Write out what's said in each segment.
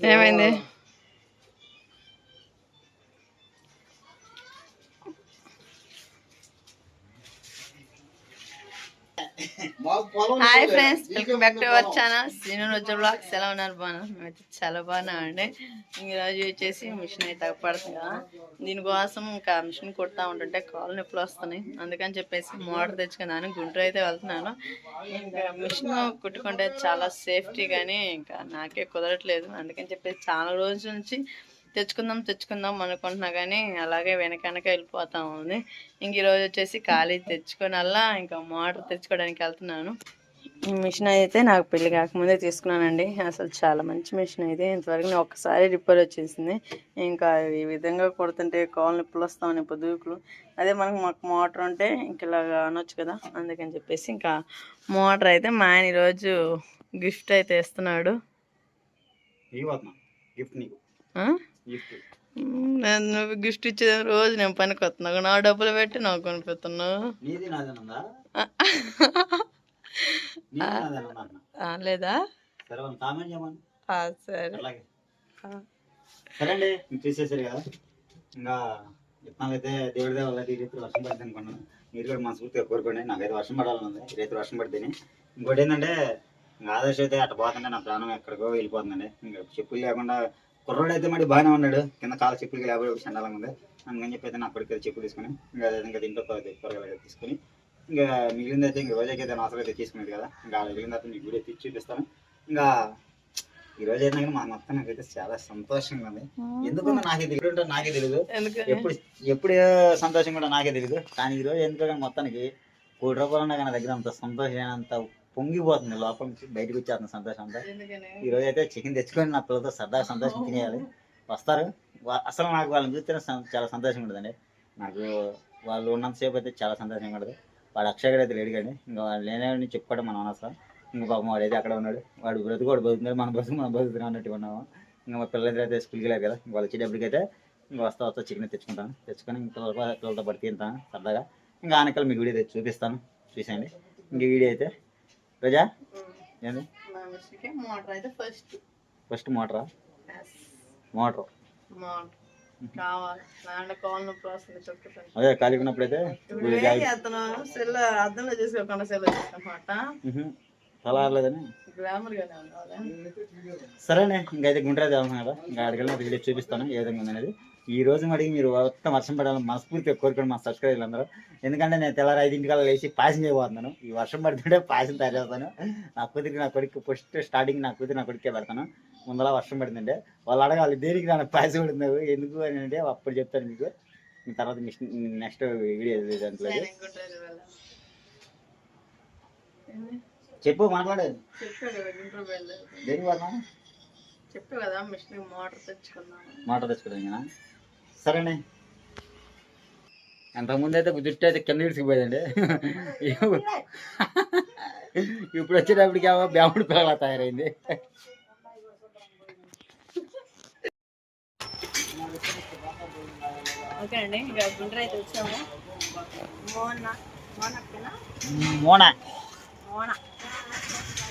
ఏమైంది welcome back to our channel రోజు blogs ఎలా ఉన్నారు? బాగా మేమైతే చాలా బాగున్నామండి. ఈరోజు వచ్చేసి మిషన్ అయితే పడుతుంది కదా. దీనికోసం ఇంకా మిషన్ కుడతా ఉంటుంటే కాళ్ళు నొప్పులు వస్తున్నాయి. అందుకని చెప్పేసి మోటార్ తెచ్చుకున్నాను గుంటూరు అయితే వెళ్తున్నాను. ఇంకా మిషన్ కుట్టుకుంటే చాలా సేఫ్టీ కానీ ఇంకా నాకే కుదరట్లేదు. అందుకని చెప్పేసి చాలా రోజుల నుంచి తెచ్చుకుందాం తెచ్చుకుందాం అనుకుంటున్నా కానీ అలాగే వెనకనక వెళ్ళిపోతా ఉంది. ఇంక ఈరోజు వచ్చేసి ఖాళీ తెచ్చుకోనల్లా ఇంకా మోటార్ తెచ్చుకోవడానికి వెళ్తున్నాను. ఈ మిషన్ అయితే నాకు పెళ్ళి కాకముందే తీసుకున్నానండి. అసలు చాలా మంచి మిషన్ అయితే. ఇంతవరకు నేను ఒక్కసారి రిపేర్ వచ్చేసింది. ఇంకా ఈ విధంగా కొడుతుంటే కాలు నొప్పులు వస్తామని పొద్దుకులు అదే మనకు మాకు మోటార్ ఉంటే ఇంక ఇలాగా అనొచ్చు కదా. అందుకని చెప్పేసి ఇంకా మోటార్ అయితే మా ఆయన ఈరోజు గిఫ్ట్ అయితే ఇస్తున్నాడు. నువ్వు గిఫ్ట్ ఇచ్చే రోజు నేను పనికి వస్తున్నావు నా డబ్బులు పెట్టి నాకు కొనిపెడుతున్నావు లేదా? సరే అండి మీరు చూసేసారు కదా. ఇంకా అయితే దేవుడి దేవాల ఈ రైతు వర్షం పడుతుంది అనుకున్నాను. మీరు కూడా మనస్ఫూర్తిగా కోరుకోండి. నాకైతే వర్షం పడాలని ఉంది. ఈ రైతు వర్షం పడితేనే. ఇంకోటి ఏంటంటే ఇంకా ఆదర్శ అయితే అట్ట పోతుంటే నా ప్రాణం ఎక్కడికో వెళ్ళిపోతుందండి. ఇంకా చెప్పులు లేకుండా కుర్రోడు అయితే మరి బాగానే ఉన్నాడు. కింద కాలు చెప్పులకి ఒకటి చండాలంగా ఉంది. అందుకని చెప్పి అయితే నా అయితే చెప్పులు తీసుకుని ఇంకా ఇంకా దీంట్లో అయితే తీసుకుని ఇంకా మిగిలింది అయితే ఇంకా రోజుకి అయితే అవసరం అయితే తీసుకునేది కదా. ఇంకా మిగిలిన తర్వాత మీకు వీడియో తీసి చూపిస్తాను. ఇంకా ఈ రోజు అయితే మా మొత్తం నాకైతే చాలా సంతోషంగా ఉంది. ఎందుకంటే నాకే తెలియదు నాకే తెలియదు ఎందుకు ఎప్పుడు ఎప్పుడు సంతోషం కూడా నాకే తెలియదు కానీ ఈ రోజు ఎందుకంటే మొత్తానికి కోటి రూపాయలు ఉన్నా కానీ దగ్గర అంత సంతోషం అంత పొంగిపోతుంది లోపల నుంచి బయటకు వచ్చేస్తుంది సంతోషం అంతా. ఈ రోజు అయితే చికెన్ తెచ్చుకొని నా పిల్లలతో సరదాగా సంతోషం తినేయాలి. వస్తారు. అసలు నాకు వాళ్ళని చూస్తేనే చాలా సంతోషంగా ఉంటుందండి. నాకు వాళ్ళు ఉన్నంతసేపు అయితే చాలా సంతోషంగా ఉంటుంది. వాడు అక్షయ్ అయితే లేడు కానీ ఇంకా లేని చెప్పుకోవడం మనం అనవసరం. ఇంకా పాపం వాడు అయితే అక్కడ ఉన్నాడు. వాడు బ్రతుకు వాడు బతుకుతున్నాడు మన బతుకు మనం బతుకుతున్నాం అన్నట్టు ఉన్నాము. ఇంకా మా పిల్లలు అయితే స్కూల్కి వెళ్ళారు కదా. ఇంకా వాళ్ళు వచ్చేటప్పటికి అయితే ఇంకా వస్తా వస్తా చికెన్ తెచ్చుకుంటాను. తెచ్చుకొని ఇంకా పిల్లల పిల్లలతో పడి తింటాను సరదాగా. ఇంకా ఆనకల్ మీకు వీడియో చూపిస్తాను. చూసేయండి. ఇంక వీడియో అయితే రోజా? ఏంది? మోటార్ అయితే ఫస్ట్ ఫస్ట్ మోటరా? మోటర్. మోటార్. అదే ఖాళీగా ఉన్నప్పుడైతే సెల్ చేసుకోకుండా సెల్ ఆడలేదని ఉండాలి సరేనే ఇంకైతే గుంటూరు వెళ్తున్నాను కదా ఇంకా వెళ్ళి వీడియో చూపిస్తాను ఏ విధంగా ఉందనేది. ఈ రోజు మడికి మీరు మొత్తం వర్షం పడాలని మనస్ఫూర్తిగా కోరుకోండి మా సబ్స్క్రైబర్లు అందరూ. ఎందుకంటే నేను తెల్లారి ఐదింటికల్లా లేచి పాయసం చేయబోతున్నాను. ఈ వర్షం పడుతుంటే పాయసం తయారు చేస్తాను. నా కూతురికి నా కొడుకు ఫస్ట్ స్టార్టింగ్ నా కూతురు నా కొడుకే పెడతాను. ముందర వర్షం పడుతుంటే వాళ్ళు అడగాలి దేనికి నా పాయసం పడుతున్నావు ఎందుకు అని అంటే అప్పుడు చెప్తాను మీకు. తర్వాత నెక్స్ట్ వీడియో దాంట్లో సరే, గుంటూరు వెళ్ళాలి. ఏంది? చెప్పు కదా మిషన్ మోటార్ సరేనే. అంతకుముందు అయితే జుట్టు అయితే కింద విడిచిపోయిందండి ఇప్పుడు వచ్చేటప్పటికి బ్యాముడు పిల్లలా తయారైంది. ఓకే అండి ఇక గుంటూరు అయితే వచ్చాము. మోన మోన. మోన.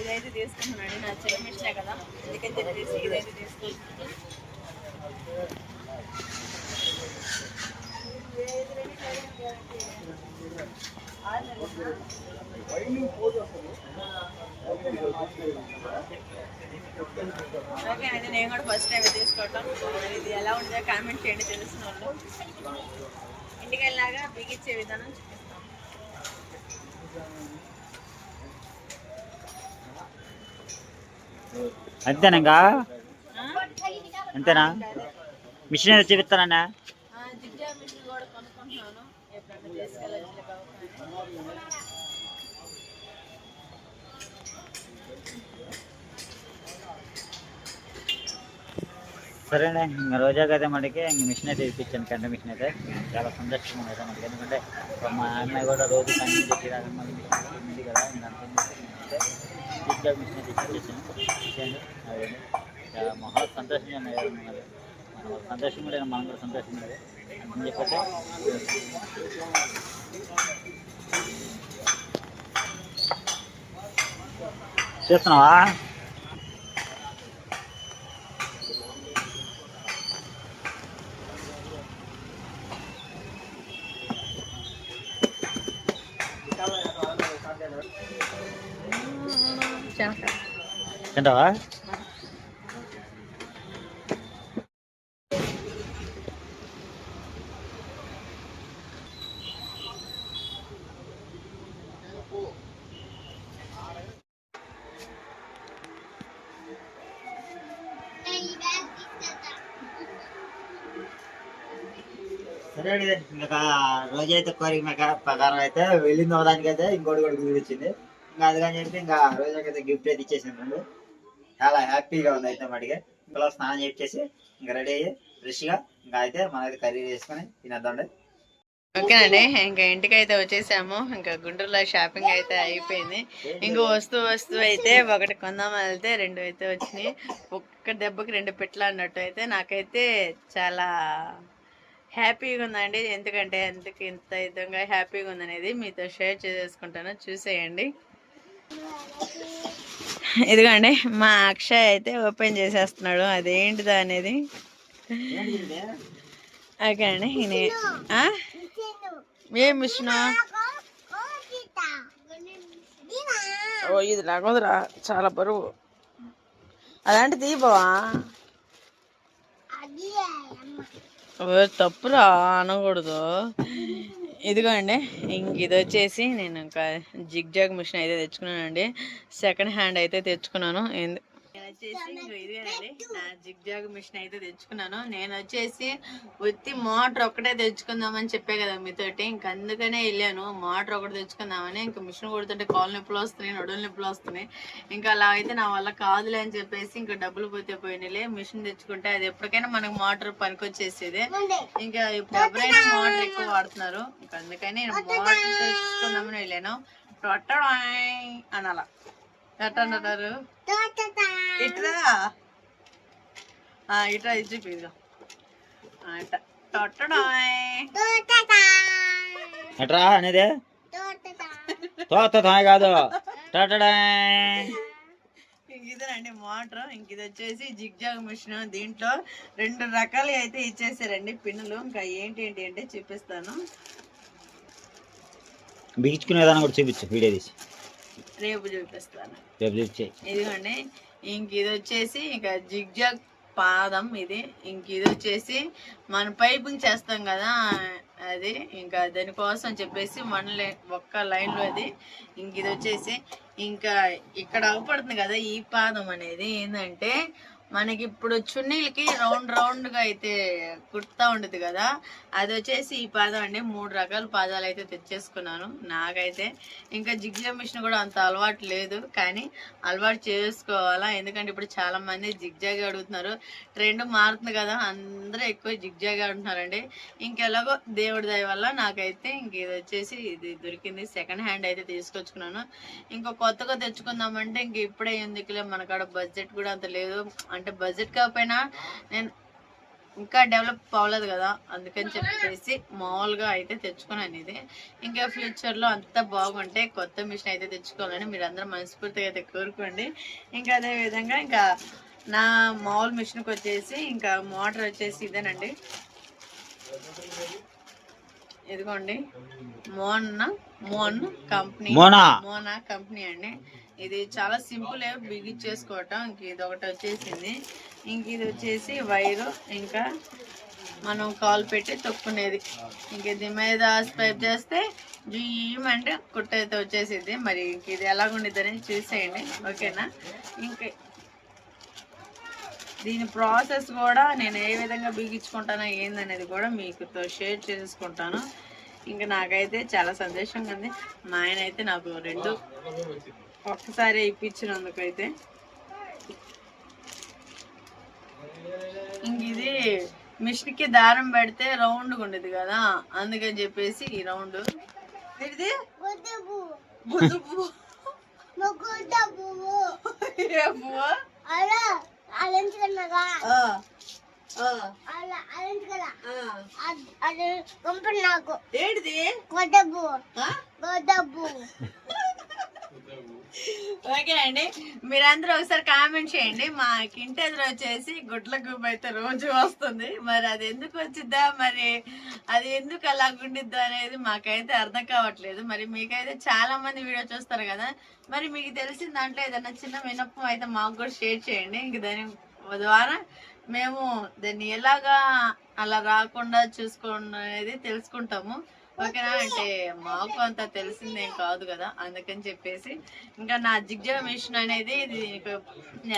ఇదైతే తీసుకుంటున్నాడు నా చిన్న మిషనే కదా అందుకని చెప్పేసి ఇదైతే తీసుకుంటున్నాను. ఓకే అయితే నేను కూడా ఫస్ట్ టైం తీసుకోవటం ఇది ఎలా ఉంటుందో కామెంట్ చేయండి తెలిసిన వాళ్ళు. ఇంటికి వెళ్ళాక బిగించే విధానం చూపిస్తాం. అంతేనా? అంతేనా? మిషన్ చూపిస్తానన్నా ఆ, జిగ్జాగ్ మిషన్ కూడా కొనుక్కుంటున్నాను ఎప్పుడన్నా తీసుకెళ్ళచ్చు సరేనే ఇంకా రోజాకి అయితే మనకి ఇంక మిషన్ అయితే ఇప్పించాను కంట మిషన్ అయితే. చాలా సంతోషంగా ఉంది మనకి ఎందుకంటే మా అమ్మాయి కూడా రోజు కన్నీ పెట్టి మళ్ళీ మిషన్ ఉంది కదా ఇంకా మిషన్ అయితే ఇప్పించాను ఇచ్చేయండి అదే చాలా మహా సంతోషంగా ఉన్నాయి కదా మరి. మనం సంతోషంగా ఉండే మనం కూడా సంతోషంగా ఉండేది అని చెప్పంటే చేస్తున్నావా? తింటావా సరే ఇంకా రోజైతే కోరిక ప్రకారం అయితే వెళ్ళింది అవడానికి అయితే ఇంకోటి కూడా గుర్తు వచ్చింది ఇంకా అందుకని చెప్పి ఇంకా రోజాకైతే గిఫ్ట్ అయితే ఇచ్చేసాను చాలా హ్యాపీగా ఉంది అయితే మడిగా. ఇంకా స్నానం చేసి ఇంకా రెడీ అయ్యి ఫ్రెష్గా ఇంకా అయితే మనమైతే కర్రీ చేసుకొని తినేద్దాండి ఓకేనండి ఇంకా ఇంటికి అయితే వచ్చేసాము. ఇంకా గుంటూరులో షాపింగ్ అయితే అయిపోయింది. ఇంకో వస్తువు వస్తువు అయితే ఒకటి కొందాం వెళ్తే రెండు అయితే వచ్చినాయి. ఒక్క దెబ్బకి రెండు పెట్లు అన్నట్టు అయితే నాకైతే చాలా హ్యాపీగా ఉందండి. ఎందుకంటే ఎందుకు ఇంత విధంగా హ్యాపీగా ఉందనేది మీతో షేర్ చేసుకుంటాను చూసేయండి. ఇదిగోండి మా అక్షయ్ అయితే ఓపెన్ చేసేస్తున్నాడు. అదేంటిదా అనేది? ఓకే అండి? ఏం మిషన్? ఓ ఇది లాగోదురా చాలా బరువు. అలాంటి ఓ తప్పురా అనకూడదు. ఇదిగోండి ఇంక ఇది వచ్చేసి నేను ఇంకా జిగ్ జాగ్ మిషన్ అయితే తెచ్చుకున్నానండి. సెకండ్ హ్యాండ్ అయితే తెచ్చుకున్నాను. వచ్చేసి ఇంకో ఇదేనండి నా జిగ్ జాగ్ మిషన్ అయితే తెచ్చుకున్నాను. నేను వచ్చేసి ఉత్తి మోటార్ ఒక్కటే తెచ్చుకుందామని చెప్పే కదా మీతోటి. ఇంక అందుకనే వెళ్ళాను. మోటార్ ఒకటి తెచ్చుకుందామని ఇంకా మిషన్ కొడుతుంటే కాలు నొప్పులు వస్తున్నాయి నడులు నొప్పులు వస్తున్నాయి. ఇంకా అలా అయితే నా వల్ల కాదులే అని చెప్పేసి ఇంకా డబ్బులు పోతే పోయినలే మిషన్ తెచ్చుకుంటే అది ఎప్పటికైనా మనకు మోటార్ పనికొచ్చేసేది. ఇంకా ఇప్పుడు ఎవరైనా మోటార్ ఎక్కువ వాడుతున్నారు. ఇంకా అందుకని నేను మోటార్ తెచ్చుకుందామని వెళ్ళాను. టొట్టడాయ్ అనాల. ఎట్ట అంటారు ఇట్రా? ఆ, ఇట్రా ఇది ఎట్రా అనేది? తోత తాయ్ కాదు. ఇదేనండి మోటార్ ఇంక ఇది వచ్చేసి జిగ్ జాగ్ మిషన్. దీంట్లో రెండు రకాలు అయితే ఇచ్చేసారండి పిన్నులు. ఇంకా ఏంటి ఏంటి అంటే చూపిస్తాను. బిగించుకునే విధానం కూడా చూపించు వీడియో తీసి. రేపు చూపిస్తాను. రేపు చూపించే ఇదిగోండి ఇంక ఇది వచ్చేసి ఇంకా జిగ్ జాగ్ పాదం ఇది. ఇంక ఇది వచ్చేసి మన పైపింగ్ చేస్తాం కదా అది ఇంకా దానికోసం చెప్పేసి మన లై- ఒక్క లైన్లో అది. ఇంక ఇది వచ్చేసి ఇంకా ఇక్కడ అవపడుతుంది కదా ఈ పాదం అనేది ఏంటంటే మనకి ఇప్పుడు చున్నీలకి రౌండ్ రౌండ్గా అయితే కుర్తా ఉండదు కదా అది వచ్చేసి ఈ పాదం అండి. మూడు రకాల పాదాలు అయితే తెచ్చేసుకున్నాను నాకైతే. ఇంకా జిగ్జా మిషన్ కూడా అంత అలవాటు లేదు కానీ అలవాటు చేసుకోవాలా? ఎందుకంటే ఇప్పుడు చాలా మంది జిగ్జాగ్ అడుగుతున్నారు. ట్రెండ్ మారుతుంది కదా అందరూ ఎక్కువ జిగ్జాగ్ అంటున్నారండి. ఇంకెలాగో దేవుడి దయ వల్ల నాకైతే ఇంక ఇది వచ్చేసి ఇది దొరికింది. సెకండ్ హ్యాండ్ అయితే తీసుకొచ్చుకున్నాను. ఇంకో కొత్తగా తెచ్చుకుందామంటే ఇంక ఇప్పుడే ఎందుకులే మనకాడ బడ్జెట్ కూడా అంత లేదు. అంటే బడ్జెట్ కాకపోయినా నేను ఇంకా డెవలప్ అవ్వలేదు కదా అందుకని చెప్పేసి మామూలుగా అయితే తెచ్చుకున్నాను ఇది. ఇంకా ఫ్యూచర్లో అంతా బాగుంటే కొత్త మిషన్ అయితే తెచ్చుకోవాలని మీరు అందరూ మనస్ఫూర్తిగా అయితే కోరుకోండి. ఇంకా అదే విధంగా ఇంకా నా మామూలు మిషన్కి వచ్చేసి ఇంకా మోటార్ వచ్చేసి ఇదేనండి. ఇదిగోండి. మోన్ మోన్ కంపెనీ మోనా కంపెనీ అండి. ఇది చాలా సింపుల్ బిగించేసుకోవటం ఇంక ఇది ఒకటి వచ్చేసింది. ఇంక ఇది వచ్చేసి వైరు. ఇంకా మనం కాల్ పెట్టి తొక్కునేది. ఇంక ఇది మీద స్పైప్ చేస్తే జూమ్ కుట్ట అయితే వచ్చేసింది మరి ఇంక ఇది ఎలాగుండిద్దని చూసేయండి. ఓకేనా? ఇంకా దీని ప్రాసెస్ కూడా నేను ఏ విధంగా బిగించుకుంటానో ఏందనేది కూడా మీకుతో షేర్ చేసుకుంటాను. ఇంకా నాకైతే చాలా సంతోషంగా ఉంది. మా ఆయన అయితే నాకు రెండు ఒక్కసారి ఇప్పించినందుకు అయితే ఇంక ఇది మిషన్కి దారం పెడితే రౌండ్ ఉండేది కదా అందుకని చెప్పేసి ఈ రౌండ్. ఇది బుద్ధు పువ్వు. ఏ పువ్వు? ఆ, ఆ, ఓకే అండి. మీరందరూ ఒకసారి కామెంట్ చేయండి. మా ఇంటి ఎదురు వచ్చేసి గుడ్ల గుబ్ అయితే రోజు వస్తుంది. మరి అది ఎందుకు వచ్చిద్దా? మరి అది ఎందుకు అలా గుండిద్దా అనేది మాకైతే అర్థం కావట్లేదు. మరి మీకైతే చాలా మంది వీడియో చూస్తారు కదా. మరి మీకు తెలిసిన దాంట్లో ఏదైనా చిన్న వినప్పం అయితే మాకు కూడా షేర్ చేయండి. ఇంక దాని ద్వారా మేము దాన్ని ఎలాగా అలా రాకుండా చూసుకోండి అనేది తెలుసుకుంటాము. ఓకేనా అంటే మాకు అంత తెలిసిందేం కాదు కదా అందుకని చెప్పేసి. ఇంకా నా జిగ్జా మిషన్ అనేది ఇది నీకు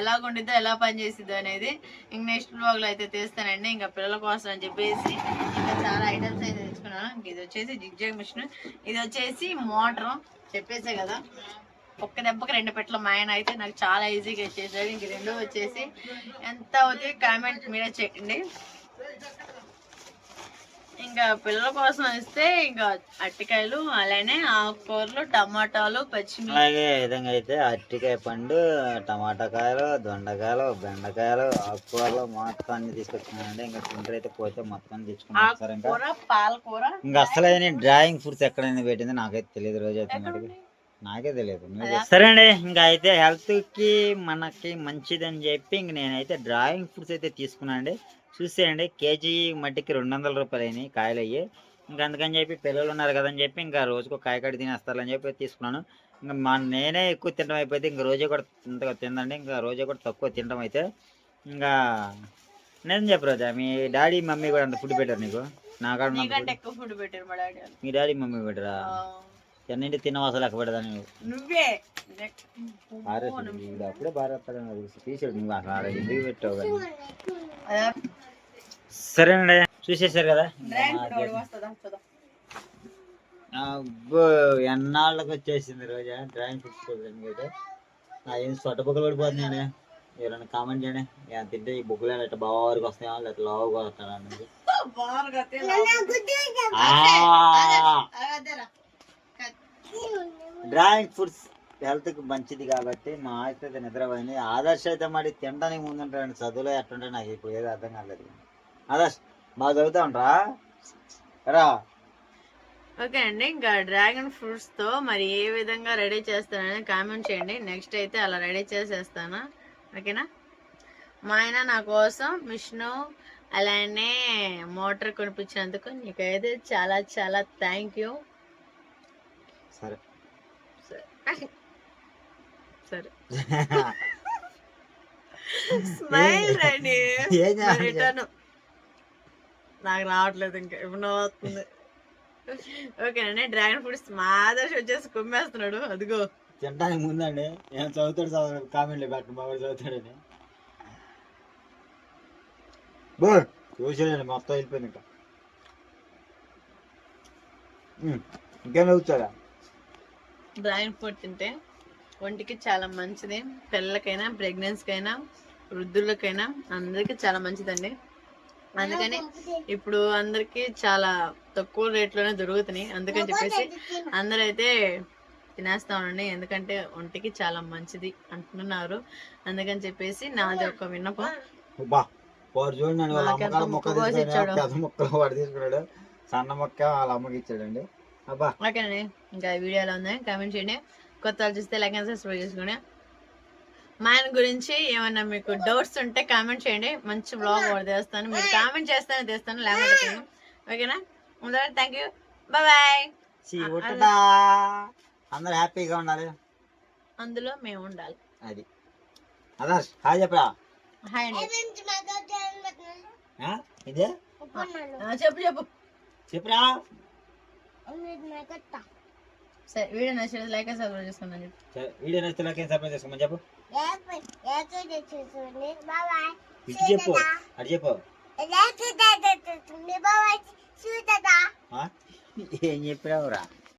ఎలా ఉండిద్దో ఎలా పనిచేసిద్దో అనేది ఇంక నెక్స్ట్ బ్లాగ్లో అయితే తీస్తానండి. ఇంకా పిల్లల కోసం అని చెప్పేసి ఇంకా చాలా ఐటమ్స్ అయితే తెచ్చుకున్నాను. ఇంక ఇది వచ్చేసి జిగ్జాగ్ మిషన్. ఇది వచ్చేసి మోటార్ చెప్పేసే కదా. ఒక్క దెబ్బకి రెండు పెట్ల మా ఆయన అయితే నాకు చాలా ఈజీగా చేసేది ఇంక రెండు వచ్చేసి ఎంత అవుతాయి కామెంట్ మీరే చేయండి ఇంకా పిల్లల కోసం ఇస్తే ఇంకా అరటికాయలు అలానే ఆకుకూరలు టమాటాలు పచ్చిమిర్చి అలాగే ఈ విధంగా అయితే అరటికాయ పండు టమాటా కాయలు దొండకాయలు బెండకాయలు ఆకుకూరలు మొత్తం అన్ని తీసుకొచ్చుకున్నానండి. ఇంకా తింటారు అయితే పోతే మొత్తం తెచ్చుకున్నాను సార్ ఇంకా. పాలకూర? ఇంకా అసలైన డ్రాయింగ్ ఫ్రూట్స్ ఎక్కడైనా పెట్టింది నాకైతే తెలియదు రోజు అయితే. నాకే తెలియదు. సరే అండి ఇంకా అయితే హెల్త్కి మనకి మంచిదని చెప్పి ఇంక నేనైతే డ్రాయింగ్ ఫ్రూట్స్ అయితే తీసుకున్నాను అండి చూసేయండి. కేజీ మట్టికి రెండు వందల రూపాయలు అయినాయి కాయలు అయ్యి ఇంకా అందుకని చెప్పి పిల్లలు ఉన్నారు కదని చెప్పి ఇంకా రోజుకు కాయ కడి తినేస్తారని చెప్పి తీసుకున్నాను. ఇంకా మా నేనే ఎక్కువ తినడం అయిపోతే ఇంకా రోజే కూడా ఇంతగా తిందండి ఇంకా రోజే కూడా తక్కువ తినడం అయితే ఇంకా నేను చెప్పు రోజా? మీ డాడీ మమ్మీ కూడా అంత ఫుడ్ పెట్టారు నీకు? నా కాడ ఉన్నంత నీకంటే food. ఎక్కువ ఫుడ్ పెట్టారు మా డాడీ వాళ్ళు. మీ డాడీ మమ్మీ పెట్టరా? ఎన్నింటి తినవాసలు లెక్క పెడదా నువ్వు నువ్వే పారేసాడు వీడు అప్పుడే పారేస్తాడని తెలిసి తీసాడు నువ్వు అసలు ఆడ ఎందుకు పెట్టావు కానీ సరేనండి చూసేసారు కదా ఎన్నాళ్ళకి వచ్చేసింది రోజా డ్రాయింగ్ ప్రోగ్రామ్ అయితే ఏం సొట్ట బుక్కలు పడిపోతున్నాయండి ఎవరైనా కామెంట్ చేయండి ఏం తింటే ఈ బుక్కులు ఎట్లా బాగా వరకు వస్తాయా లేకపోతే లోవుగా అనేది బాగా తిన్నావు. ఆ! అదేరా. డ్రాయింగ్ ఫుడ్స్ హెల్త్కి మంచిది కాబట్టి మా అయితే నిద్రపోయింది. ఆదర్శ అయితే మరి తినడానికి ముందు ఉంటాడు చదువులో ఎట్టుంటే నాకు ఇప్పుడు ఏదో అర్థం కాలేదు. ఆదర్శ్ బాగా చదువుతా ఉంటారా రా. ఓకే అండి ఇంకా డ్రాగన్ ఫ్రూట్స్తో మరి ఏ విధంగా రెడీ చేస్తానని కామెంట్ చేయండి. నెక్స్ట్ అయితే అలా రెడీ చేసేస్తాను. ఓకేనా? మా ఆయన నా కోసం మిషను అలానే మోటార్ కొనిపించినందుకు నీకైతే చాలా చాలా థ్యాంక్ యూ. సరే. సరే. స్మైల్ రండి? రిటర్న్. నాకు రావట్లేదు ఇంకా ఇప్పుడు వస్తుంది ఓకేనండి డ్రాగన్ ఫ్రూట్స్ మా ఆదర్శ్ వచ్చేసి కుమ్మేస్తున్నాడు అదిగో. తినడానికి ముందండి ఏం చదువుతాడు చదువు కామెంట్లు పెట్టండి బాగా చదువుతాడని. బో చూసాడండి మొత్తం వెళ్ళిపోయింది ఇంకా. ఇంకేం చదువుతాడా డ్రాగన్ ఫ్రూట్ తింటే ఒంటికి చాలా మంచిది పిల్లలకైనా ప్రెగ్నెన్సీకైనా వృద్ధులకైనా అందరికీ చాలా మంచిదండి. అందుకని ఇప్పుడు అందరికి చాలా తక్కువ రేట్లోనే దొరుకుతున్నాయి. అందుకని చెప్పేసి అందరైతే తినేస్తా ఉండండి. ఎందుకంటే ఒంటికి చాలా మంచిది అంటున్నారు. అందుకని చెప్పేసి నాది ఒక విన్నపం. చూడండి ఇచ్చాడు. సన్న మొక్క వాళ్ళ అమ్మకి ఇచ్చాడండి. అబ్బా. ఓకేనండి ఇంకా ఈ వీడియో ఎలా ఉందని కామెంట్ చేయండి. కొత్త వాళ్ళు చూస్తే లైక్ అండ్ సబ్స్క్రైబ్ చేసుకోండి. మా ఆయన గురించి ఏమన్నా మీకు డౌట్స్ ఉంటే కామెంట్ చేయండి. మంచి బ్లాగ్ ఒకటి చేస్తాను మీరు కామెంట్ చేస్తానే తెస్తాను లేకపోతే ఓకేనా? థ్యాంక్ యూ బాయ్ అందరు హ్యాపీగా ఉండాలి. అందులో మేము ఉండాలి. అది. అదర్శ్ హాయ్ చెప్పరా? హాయ్ అండి. ఆ? ఇదే? ఆ, చెప్పు చెప్పు. చెప్పురా? సరే వీడియో నచ్చినట్టు లైక్ అండ్ సబ్స్క్రైబ్ చేసుకున్నాను చెప్పు సరే, వీడియో నచ్చితే లైక్ అండ్ సబ్స్క్రైబ్ చేసుకోమని చెప్పు ఇటు చెప్పు అటు చెప్పు ఆ? ఏం చెప్పినావురా